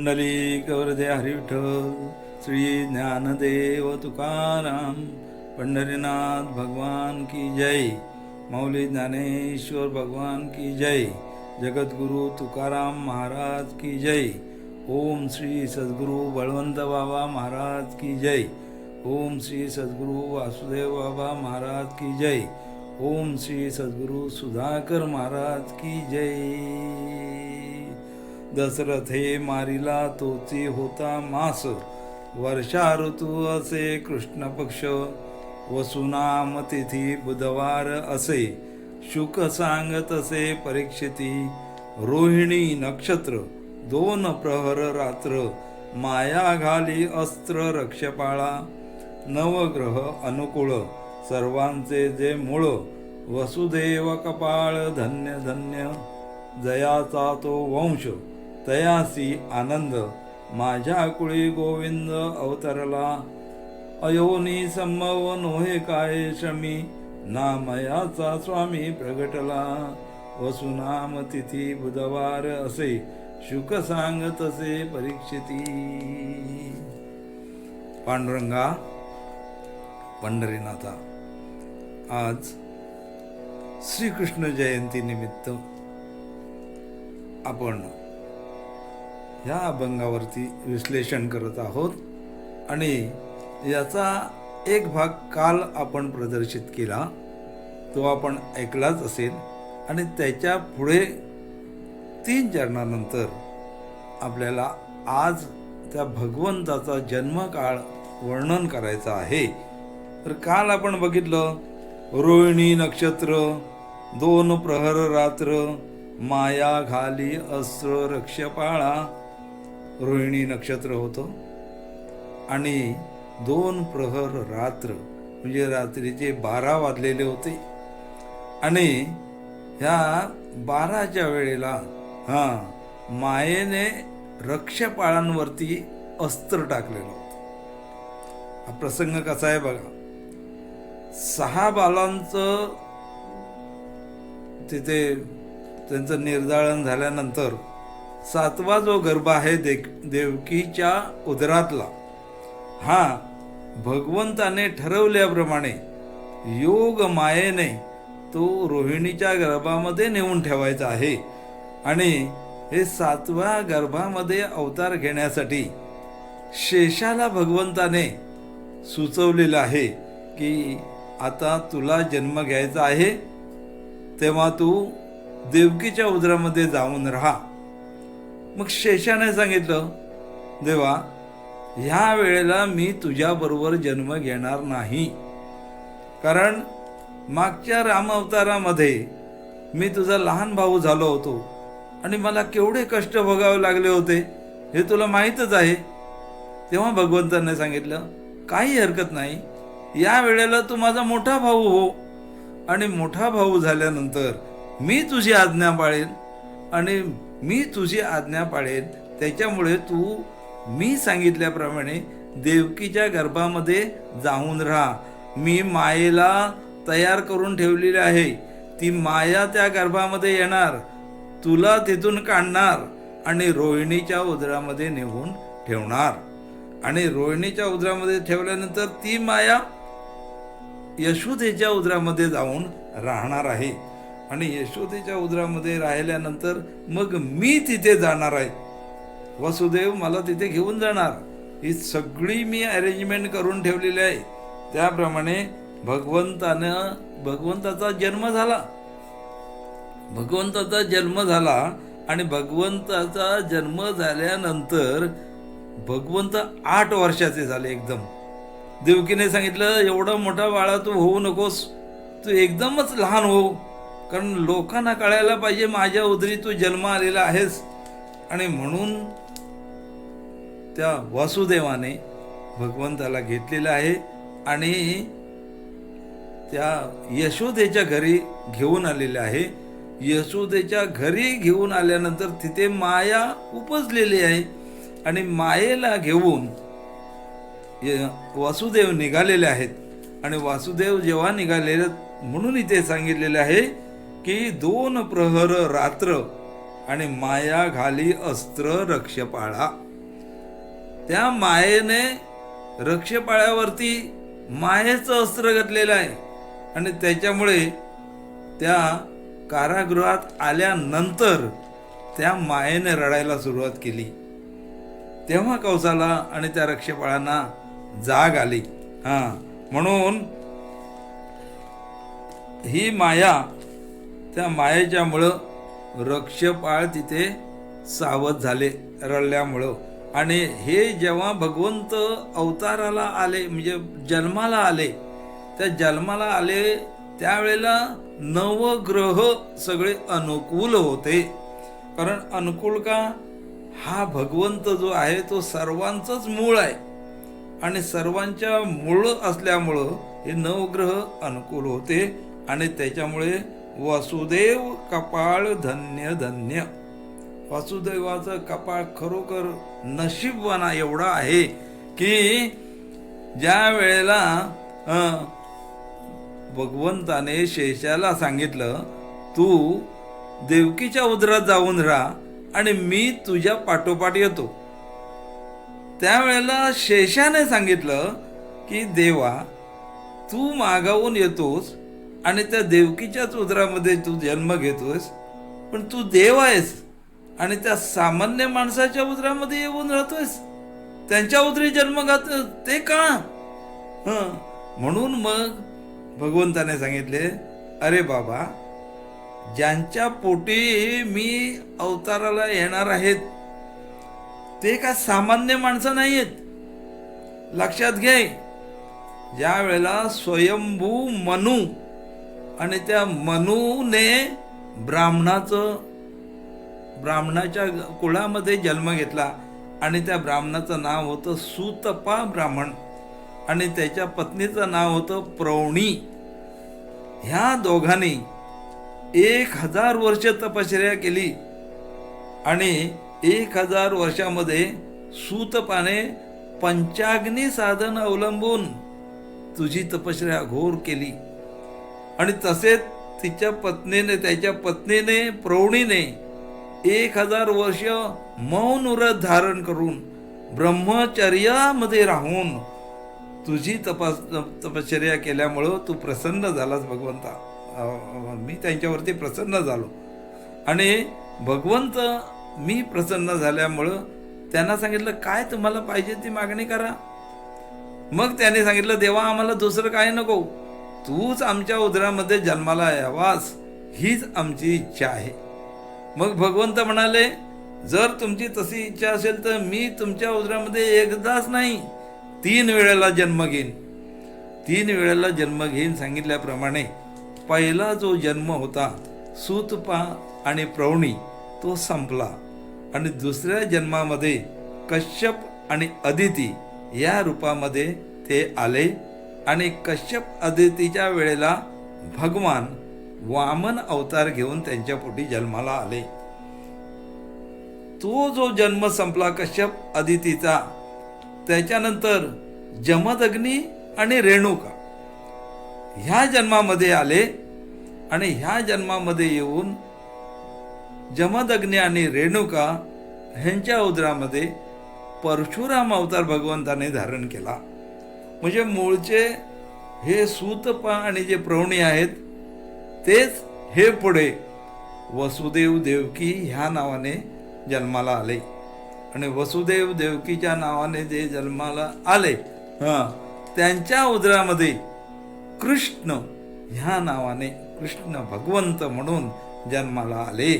पुंडलिक वरदे हरिविठ्ठल श्री ज्ञानदेव तुकाराम पंढरीनाथ भगवान की जय मौली ज्ञानेश्वर भगवान की जय जगद्गुरु तुकाराम महाराज की जय ओम श्री सद्गुरु बळवंत बाबा महाराज की जय ओम श्री सद्गुरु वासुदेव बाबा महाराज की जय ओम श्री सद्गुरु सुधाकर महाराज की जय। दशरथ हे मारिला तोची होता मास. वर्षा ऋतू असे कृष्ण पक्ष. वसुनाम तिथी बुधवार असे. शुक सांगत असे परीक्षिती. रोहिणी नक्षत्र दोन प्रहर रात्र. माया घाली अस्त्र रक्षपाळा. नवग्रह अनुकूळ सर्वांचे जे मूळ. वसुदेव कपाळ धन्य धन्य. जयाचा तो वंश. तयासी आनंद. माझ्या कुळी गोविंद अवतरला. अयोनी संभव नोहे काय शमी. नामयाचा स्वामी प्रगटला. वसुनाम तिथी बुधवार असे. शुक सांगत असे परीक्षिती. पांडुरंगा पंढरीनाथा. आज श्रीकृष्ण जयंती निमित्त आपण ह्या अभंगावरती विश्लेषण करत आहोत. आणि याचा एक भाग काल आपण प्रदर्शित केला तो आपण ऐकलाच असेल. आणि त्याच्या पुढे तीन चरणानंतर आपल्याला आज त्या भगवंताचा जन्मकाळ वर्णन करायचा आहे. तर काल आपण बघितलं रोहिणी नक्षत्र दोन प्रहर रात्र माया घाली अस्त्र रक्षपाळा रोहिणी नक्षत्र होतं. आणि दोन प्रहर रात्र म्हणजे रात्रीचे बारा वाजलेले होते. आणि ह्या बाराच्या वेळेला हां मायेने रक्षपाळांवरती अस्त्र टाकलेलं होतं. हा प्रसंग कसा आहे बघा. सहा बालांचं तिथे त्यांचं निर्धारण झाल्यानंतर सातवा जो गर्भ आहे दे देवकीच्या उदरातला हा भगवंताने ठरवल्याप्रमाणे योग मायेने तो रोहिणीच्या गर्भामध्ये नेऊन ठेवायचा आहे. आणि हे सातव्या गर्भामध्ये अवतार घेण्यासाठी शेषाला भगवंताने सुचवलेलं आहे की आता तुला जन्म घ्यायचा आहे तेव्हा तू देवकीच्या उदरामध्ये जाऊन राहा. मग शेषाने सांगितलं देवा ह्या वेळेला मी तुझ्याबरोबर जन्म घेणार नाही. कारण मागच्या रामावतारामध्ये मी तुझा लहान भाऊ झालो होतो आणि मला केवढे कष्ट भोगावे लागले होते हे तुला माहीतच आहे. तेव्हा भगवंताने सांगितलं काही हरकत नाही. या वेळेला तू माझा मोठा भाऊ हो आणि मोठा भाऊ झाल्यानंतर मी तुझी आज्ञा पाळेन आणि मी तुझी आज्ञा पाळेन. त्याच्यामुळे तू मी सांगितल्याप्रमाणे देवकीच्या गर्भामध्ये जाऊन राहा. मी मायेला तयार करून ठेवलेली आहे. ती माया त्या गर्भामध्ये येणार. तुला तिथून काढणार आणि रोहिणीच्या उदरामध्ये नेऊन ठेवणार. आणि रोहिणीच्या उदरामध्ये ठेवल्यानंतर ती माया यशोदेच्या उदरामध्ये जाऊन राहणार आहे. आणि यशोदेच्या उदरामध्ये राहिल्यानंतर मग मी तिथे जाणार आहे. वसुदेव मला तिथे घेऊन जाणार. ही सगळी मी अरेंजमेंट करून ठेवलेली आहे. त्याप्रमाणे भगवंतानं भगवंताचा जन्म झाला. भगवंताचा जन्म झाला आणि भगवंताचा जन्म झाल्यानंतर भगवंत आठ वर्षाचे झाले एकदम. देवकीने सांगितलं एवढा मोठा बाळा तू होऊ नकोस. तू एकदमच लहान हो कारण लोकांना कळायला पाहिजे माझ्या उदरी तू जन्म आलेला आहेस. आणि म्हणून त्या वासुदेवाने भगवंताला घेतलेलं आहे. आणि त्या यशोदेच्या घरी घेऊन आलेले आहे. यशोदेच्या घरी घेऊन आल्यानंतर तिथे माया उपजलेली आहे. आणि मायेला घेऊन य- वासुदेव निघालेले आहेत. आणि वासुदेव जेव्हा निघालेले म्हणून इथे सांगितलेले आहे की दोन प्रहर रात्र आणि माया घाली अस्त्र रक्षपाळा. त्या मायेने रक्षपाळ्यावरती मायेचं अस्त्र घातलेलं आहे. आणि त्याच्यामुळे त्या कारागृहात आल्यानंतर त्या मायेने रडायला सुरुवात केली. तेव्हा कौसाला आणि त्या रक्षपाळांना जाग आली. हा म्हणून ही माया त्या मायेच्यामुळं रक्षपाळ तिथे सावध झाले रडल्यामुळं. आणि हे जेव्हा भगवंत अवताराला आले म्हणजे जन्माला आले त्या जन्माला आले त्यावेळेला नवग्रह सगळे अनुकूल होते. कारण अनुकूल का? हा भगवंत जो आहे तो सर्वांचंच मूळ आहे. आणि सर्वांच्या मूळ असल्यामुळं हे नवग्रह अनुकूल होते. आणि त्याच्यामुळे वासुदेव कपाळ धन्य धन्य. वासुदेवाचं कपाळ खरोखर नशीबवाना एवढा आहे की ज्या वेळेला अं, भगवंताने शेषाला सांगितलं तू देवकीच्या उदरात जाऊन राहा आणि मी तुझ्या पाठोपाठ येतो. त्यावेळेला शेषाने सांगितलं की देवा तू मागावून येतोस आणि त्या देवकीच्याच उदरामध्ये तू जन्म घेतोस पण तू देव आहेस. आणि त्या सामान्य माणसाच्या उदरामध्ये येऊन राहतोयस. त्यांच्या उदरी जन्म घात ते का? हं. म्हणून मग भगवंताने सांगितले अरे बाबा ज्यांच्या पोटी मी अवताराला येणार आहेत ते काय सामान्य माणसं नाही आहेत लक्षात घे. ज्या वेळेला स्वयंभू मनू आणि त्या मनूने ब्राह्मणाचं ब्राह्मणाच्या कुळामध्ये जन्म घेतला. आणि त्या ब्राह्मणाचं नाव होतं सुतपा ब्राह्मण. आणि त्याच्या पत्नीचं नाव होतं प्रौणी ह्या दोघांनी एक हजार वर्ष तपश्चर्या केली. आणि एक हजार वर्षामध्ये सूतपाने पंचाग्नी साधन अवलंबून तुझी तपश्चर्या घोर केली. आणि तसेच तिच्या पत्नीने त्याच्या पत्नीने प्रौढीने एक हजार वर्ष मौन व्रत धारण करून ब्रह्मचर्यामध्ये राहून तुझी तपास तपश्चर्या केल्यामुळं तू प्रसन्न झालास भगवंता. मी त्यांच्यावरती प्रसन्न झालो. आणि भगवंत मी प्रसन्न झाल्यामुळं त्यांना सांगितलं काय तुम्हाला पाहिजे ती मागणी करा. मग त्याने सांगितलं देवा आम्हाला दुसरं काय नको. तूच आमच्या उदरामध्ये जन्माला यावास हीच आमची इच्छा आहे. मग भगवंत म्हणाले जर तुमची तशी इच्छा असेल तर मी तुमच्या उदरामध्ये एकदाच नाही तीन वेळेला जन्म घेईन. तीन वेळेला जन्म घेईन सांगितल्याप्रमाणे पहिला जो जन्म होता सूतपा आणि प्रौणी तो संपला. आणि दुसऱ्या जन्मामध्ये कश्यप आणि अदिती या रूपामध्ये ते आले. आणि कश्यप अदितीच्या वेळेला भगवान वामन अवतार घेऊन त्यांच्या पोटी जन्माला आले. तो जो जन्म संपला कश्यप अदितीचा त्याच्यानंतर जमदग्नी आणि रेणुका ह्या जन्मामध्ये आले आणि ह्या जन्मामध्ये येऊन जमदग्नी आणि रेणुका ह्यांच्या उदरामध्ये परशुराम अवतार भगवंताने धारण केला. म्हणजे मूळचे हे सूतपा आणि जे प्रवणी आहेत तेच हे पुढे वसुदेव देवकी ह्या नावाने जन्माला आले. आणि वसुदेव देवकीच्या नावाने जे जन्माला आले हां त्यांच्या उदरामध्ये कृष्ण ह्या नावाने कृष्ण भगवंत म्हणून जन्माला आले.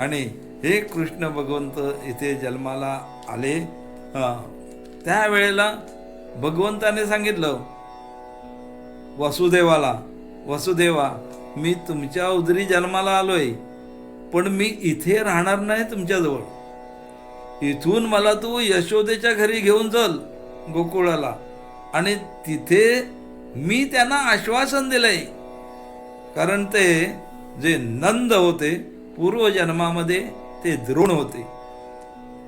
आणि हे कृष्ण भगवंत इथे जन्माला आले त्यावेळेला भगवंताने सांगितलं वासुदेवाला वासुदेवा मी तुमच्या उदरी जन्माला आलोय पण मी इथे राहणार नाही तुमच्याजवळ. इथून मला तू यशोदेच्या घरी घेऊन चल गोकुळाला आणि तिथे मी त्यांना आश्वासन दिलंय. कारण ते जे नंद होते पूर्वजन्मामध्ये ते द्रोण होते.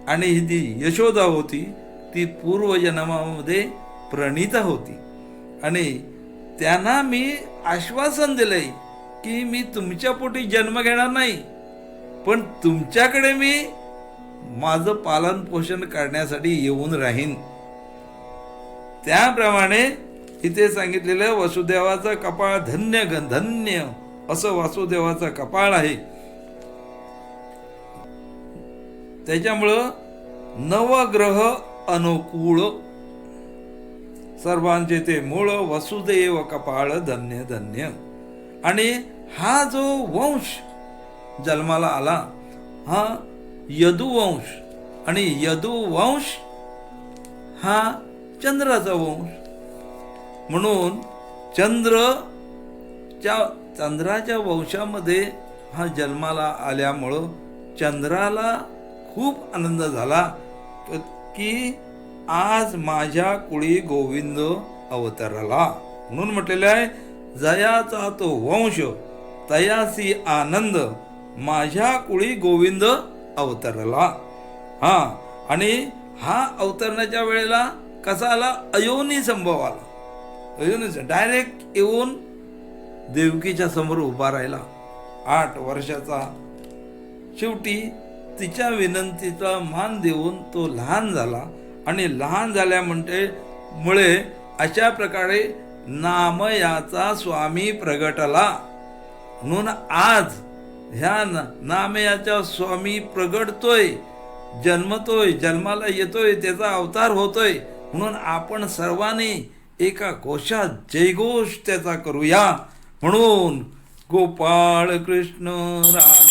आणि ही ती यशोदा होती ती पूर्वजन्मामध्ये प्रणिता होती. आणि त्यांना मी आश्वासन दिलंय की मी तुमच्या पोटी जन्म घेणार नाही पण तुमच्याकडे मी माझं पालन पोषण करण्यासाठी येऊन राहीन. त्याप्रमाणे इथे सांगितलेलं वसुदेवाचं कपाळ धन्य धन्य असं वासुदेवाचा कपाळ आहे. त्याच्यामुळं नवग्रह अनुकूळ सर्वांचे ते मूळ वसुदेव कपाळ धन्य धन्य आणि हा जो वंश जन्माला आला हा यदुवंश आणि यदुवंश हा चंद्राचा वंश म्हणून चंद्र च्या चंद्राच्या वंशामध्ये हा जन्माला आल्यामुळं चंद्राला खूप आनंद झाला. की आज माझ्या कुळी गोविंद अवतरला. म्हणून म्हटलेलं आहे जयाचा तो वंश तयासी आनंद माझ्या कुळी गोविंद अवतरला. हा आणि हा अवतरण्याच्या वेळेला कसा आला? अयोनी संभव आला. अयोनी डायरेक्ट येऊन देवकीच्या समोर उभा राहिला. आठ वर्षाचा शेवटी तिच्या विनंतीचा मान देऊन तो लहान झाला आणि लहान झाल्या म्हणते मुळे अशा प्रकारे नामयाचा स्वामी प्रगटला. म्हणून आज ह्या नामयाचा स्वामी प्रगटतोय जन्मतोय जन्माला येतोय त्याचा अवतार होतोय. म्हणून आपण सर्वांनी एका घोषात जयघोष त्याचा करूया. म्हणून गोपाळ कृष्ण राम